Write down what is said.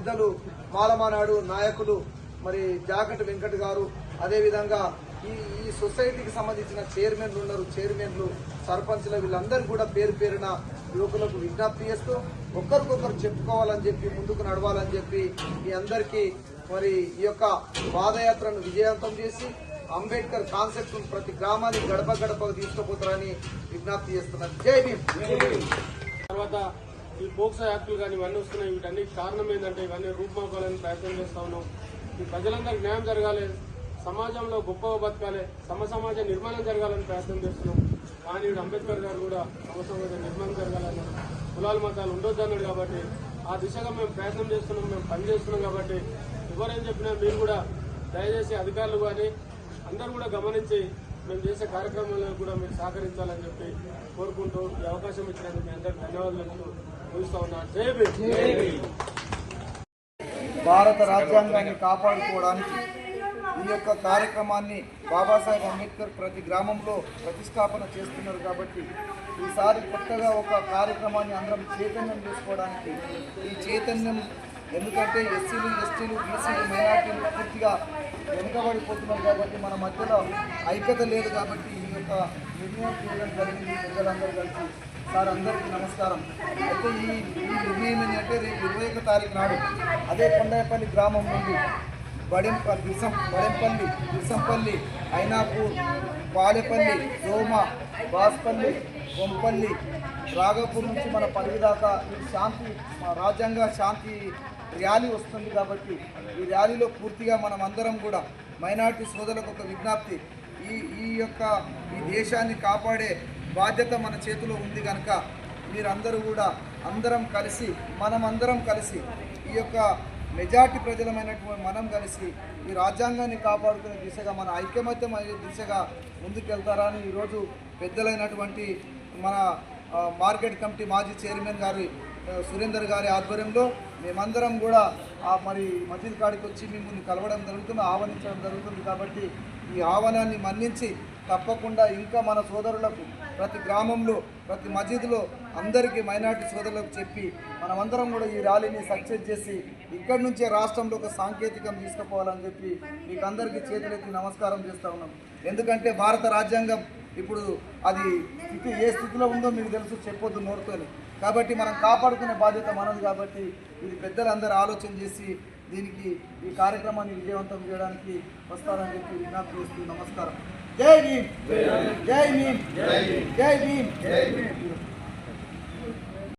పెద్దలు మాలమానాడు నాయకులు మరి జాకట్ వెంకట్ గారు అదేవిధంగా ఈ ఈ సొసైటీకి సంబంధించిన చైర్మన్లు ఉన్నారు చైర్మన్లు సర్పంచ్లు వీళ్ళందరూ కూడా పేరు పేరున యువకులకు విజ్ఞప్తి చేస్తూ ఒకరికొకరు చెప్పుకోవాలని చెప్పి ముందుకు నడవాలని చెప్పి మీ అందరికీ మరి ఈ యొక్క పాదయాత్రను విజయవంతం చేసి అంబేద్కర్ కాన్సెప్ట్ ప్రతి గ్రామానికి గడప గడపకు తీసుకుపోతారని విజ్ఞప్తి చేస్తున్నారు. జై భీమ్! తర్వాత ఈ పోక్సో యాక్టులు కానీ ఇవన్నీ వస్తున్నాయి. వీటన్నిటి కారణం ఏంటంటే ఇవన్నీ రూపుమాపాలని ప్రయత్నం చేస్తా ఉన్నాం. ఈ ప్రజలందరికీ న్యాయం జరగాలి. సమాజంలో గొప్పగా బతకాలి. సమ సమాజ నిర్మాణం జరగాలని ప్రయత్నం చేస్తున్నాం. కానీ అంబేద్కర్ గారు కూడా సమ సమాజ నిర్మాణం జరగాలని కులాల మతాలు ఉండొద్దన్నాడు కాబట్టి ఆ దిశగా మేము ప్రయత్నం చేస్తున్నాం. మేము పని చేస్తున్నాం కాబట్టి ఎవరేం చెప్పినా మీరు కూడా దయచేసి అధికారులు కానీ అందరూ కూడా గమనించి మేము చేసే కార్యక్రమంలో కూడా మీరు సహకరించాలని చెప్పి కోరుకుంటూ ఈ అవకాశం ఇచ్చినందుకు మీ అందరికీ ధన్యవాదాలు చెప్తూ ముగిస్తా ఉన్నాను భారత రాజ్యాంగాన్ని కాపాడుకోవడానికి ఈ యొక్క కార్యక్రమాన్ని బాబాసాహెబ్ అంబేద్కర్ ప్రతి గ్రామంలో ప్రతిష్టాపన చేస్తున్నారు కాబట్టి ఈసారి కొత్తగా ఒక కార్యక్రమాన్ని అందరం చైతన్యం చేసుకోవడానికి ఈ చైతన్యం ఎందుకంటే ఎస్సీలు ఎస్టీలు బీసీలు మైనార్టీలు పూర్తిగా వెనుకబడిపోతున్నారు కాబట్టి మన మధ్యలో ఐక్యత లేదు కాబట్టి ఈ యొక్క నిర్ణయం చేయడం జరిగింది ప్రజలందరూ కలిసి. సార్ అందరికీ నమస్కారం. అయితే ఈ ఈ నిర్ణయం ఏంటంటే రేపు ఇరవై ఒక తారీఖు నాడు అదే కొండాయపల్లి గ్రామం నుండి బడెంప దిసం బడింపల్లి దిసంపల్లి ఐనాపూర్ పాలెపల్లి సోమ బాస్పల్లి కొంపల్లి రాఘపూర్ నుంచి మన పరిగి దాకా ఈ శాంతి రాజ్యాంగ శాంతి ర్యాలీ వస్తుంది కాబట్టి ఈ ర్యాలీలో పూర్తిగా మనం అందరం కూడా మైనార్టీ సోదరులకు ఒక విజ్ఞప్తి. ఈ ఈ యొక్క ఈ దేశాన్ని కాపాడే బాధ్యత మన చేతిలో ఉంది కనుక మీరందరూ కూడా అందరం కలిసి మనమందరం కలిసి ఈ యొక్క మెజార్టీ ప్రజలమైనటువంటి మనం కలిసి ఈ రాజ్యాంగాన్ని కాపాడుకునే దిశగా మన ఐక్యమత్యం అయ్యే దిశగా ముందుకెళ్తారని ఈరోజు పెద్దలైనటువంటి మన మార్కెట్ కమిటీ మాజీ చైర్మన్ గారి సురేందర్ గారి ఆధ్వర్యంలో మేమందరం కూడా మరి మసీద్ కాడికి వచ్చి మిమ్మల్ని కలవడం జరుగుతుంది ఆహ్వానించడం జరుగుతుంది కాబట్టి ఈ ఆహ్వానాన్ని మన్నించి తప్పకుండా ఇంకా మన సోదరులకు ప్రతి గ్రామంలో ప్రతి మసీదులో అందరికీ మైనార్టీ సోదరులకు చెప్పి మనమందరం కూడా ఈ ర్యాలీని సక్సెస్ చేసి ఇక్కడి నుంచే రాష్ట్రంలో ఒక సాంకేతికం తీసుకుపోవాలని చెప్పి మీకు అందరికీ చేతులెత్తి నమస్కారం చేస్తూ ఉన్నాం. ఎందుకంటే భారత రాజ్యాంగం ఇప్పుడు అది స్థితి ఏ స్థితిలో ఉందో మీకు తెలుసు చెప్పొద్దు నోరుతోని. కాబట్టి మనం కాపాడుకునే బాధ్యత మనది కాబట్టి ఇది పెద్దలందరూ ఆలోచన చేసి దీనికి ఈ కార్యక్రమాన్ని విజయవంతం చేయడానికి వస్తారని చెప్పి విజ్ఞప్తి చేస్తూ నమస్కారం. జై భీమ్! జై భీమ్! జై భీమ్!